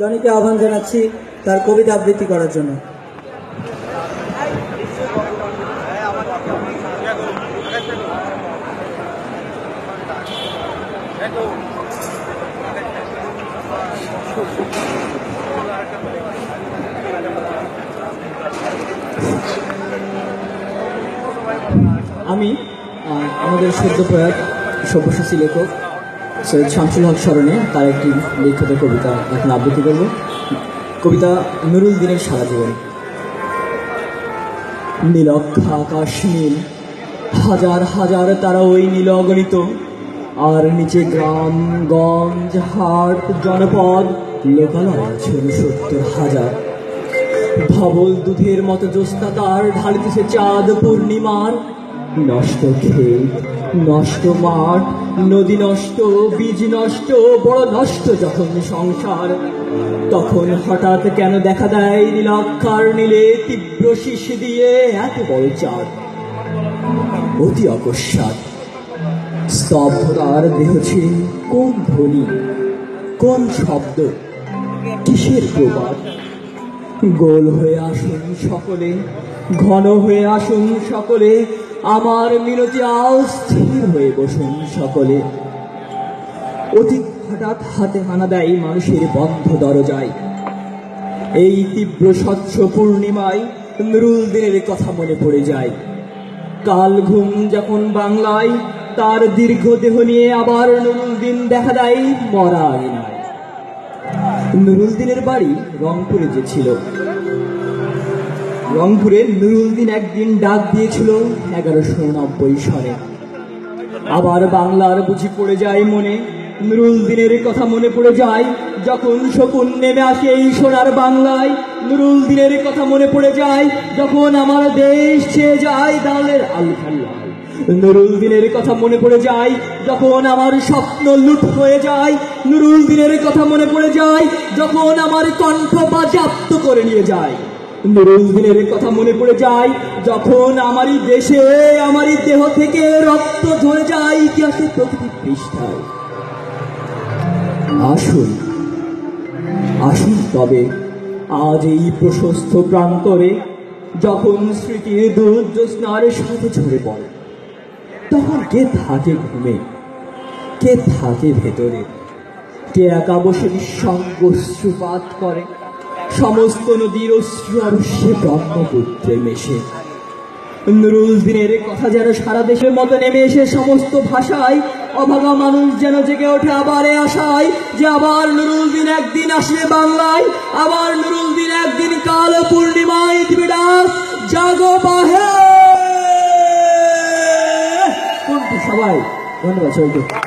জনিকে আহ্বান জানাচ্ছি তার কবিতা আবৃত্তি করার জন্য। আমি আমাদের সদ্য প্রয়াত সব্যসাচী লেখক সৈয়দ শামসুল হক স্মরণে তার একটি লিখিত কবিতা এখন আবৃত্তি করব। কবিতা নুরুল দিনের সারা জীবন। নীলক্ষা আকাশ নীল, হাজার হাজার তারা ওই নীল অগণিত, আর নিচে গ্রাম, গঞ্জ, হাট, জনপদ, লোকালয় আছে সত্তর হাজার। ধবল দুধের মতো জ্যোৎস্না তার, ঢালিতেছে চাঁদ পূর্ণিমার নষ্ট ক্ষেত নষ্ট মাঠ, নদী নষ্ট, বীজ নষ্ট, বড় নষ্ট যখন সংসার, তখন হঠাৎ কেন দেখা দেয় নীলাক্ষার নীলে তীব্র শীষ দিয়ে এত বড় চাঁদ? অতি অকস্মাৎ। স্তব্ধতার দেহ ছিল কোন ধ্বনি, কোন শব্দ, কিসের প্রবাদ? গোল হয়ে আসুন সকলে, ঘন হয়ে আসুন সকলে আমার মিনতি আও স্থির হয়ে বসুন সকলে। অতি হঠাৎ হাতে হানা দেয় মানুষের বন্ধ দরজায়। এই তীব্র স্বচ্ছ পূর্ণিমায় নুরুল দিনের কথা মনে পড়ে যায়। কাল ঘুম যখন বাংলায়, তার দীর্ঘ দেহ নিয়ে আবার নুরুল দিন দেখা দেয় মরা আঙিনায় নুরুল দিনের বাড়ি রংপুরে যে ছিল রংপুরে নুরুল দিন একদিন ডাক দিয়েছিল এগারোশো নব্বই সনে আবার বাংলার বুঝি পড়ে যায় মনে নুরুল দিনের কথা মনে পড়ে যায়। যখন শকুন নেমে আসে এই সোনার বাংলায় নুরুল দিনের কথা মনে পড়ে যায়। যখন আমার দেশ ছেয়ে যায় দালের আলখাল্লায় নুরুল দিনের কথা মনে পড়ে যায়। যখন আমার স্বপ্ন লুট হয়ে যায় নুরুল দিনের কথা মনে পড়ে যায়। যখন আমার কণ্ঠ বাজাপ্ত করে নিয়ে যায়। নুরুল দিনের কথা মনে পড়ে যায়, যখন আমারই দেশে, আমারই দেহ থেকে রক্ত ঝরে যায় ইতিহাসের প্রতিটি পৃষ্ঠায়। আসুন আসুন তবে আজ এই প্রশস্ত প্রান্তরে, যখন স্মৃতির দুর্যোৎস্নার সাথে ঝরে পড়ে, তখন কে থাকে ঘুমে, কে থাকে ভেতরে, কে একা বসে অশ্রুপাত করে? সমস্ত নদীর অশ্রু অবশ্যে ব্রহ্মপুত্রে মেশে। নুরুল দিনের কথা যেন সারা দেশের মতো নেমে এসে সমস্ত ভাষায় অভাগা মানুষ যেন জেগে ওঠে আবার আশায় যে আবার নুরুল দিন একদিন আসবে বাংলায়, আবার নুরুল দিন একদিন কাল পূর্ণিমায় দিবে ডাক জাগো বাহে। সবাই? ধন্যবাদ